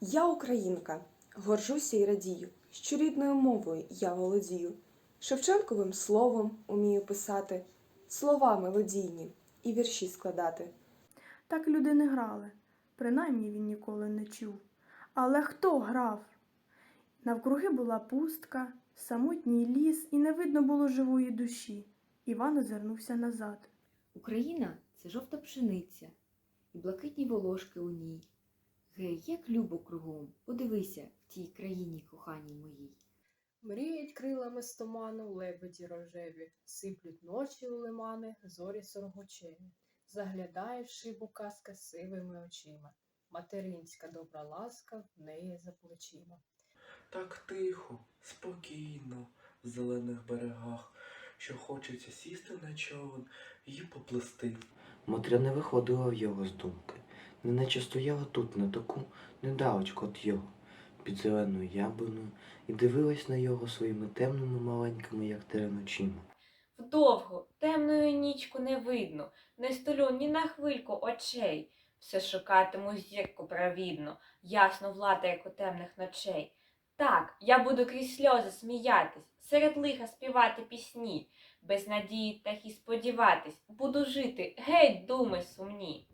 Я українка, горжуся і радію, що рідною мовою я володію. Шевченковим словом умію писати, слова мелодійні і вірші складати. Так люди не грали, принаймні він ніколи не чув. Але хто грав? Навкруги була пустка, самотній ліс, і не видно було живої душі. Іван озирнувся назад. Україна це жовта пшениця, і блакитні волошки у ній. Гей, як любо кругом, подивися в тій країні коханій моїй. Мріють крилами з туману лебеді рожеві, сиплють ночі у лимани, зорі соргочеві. Заглядає в шибу казка сивими очима. Материнська добра ласка в неї за плечима. Так тихо, спокійно, в зелених берегах, що хочеться сісти на човен і поплисти. Мотря не виходила в його з думки, неначе стояла тут на току, недалечко від його, під зеленою яблуною, і дивилась на його своїми темними маленькими, як терен очима. Вдовго, темною нічку не видно, не столю ні на хвильку очей. Все шукатиму зірку правідну, ясну влада, як у темних ночей. Так, я буду крізь сльози сміятись, серед лиха співати пісні, без надії так і сподіватись, буду жити, геть думи сумні.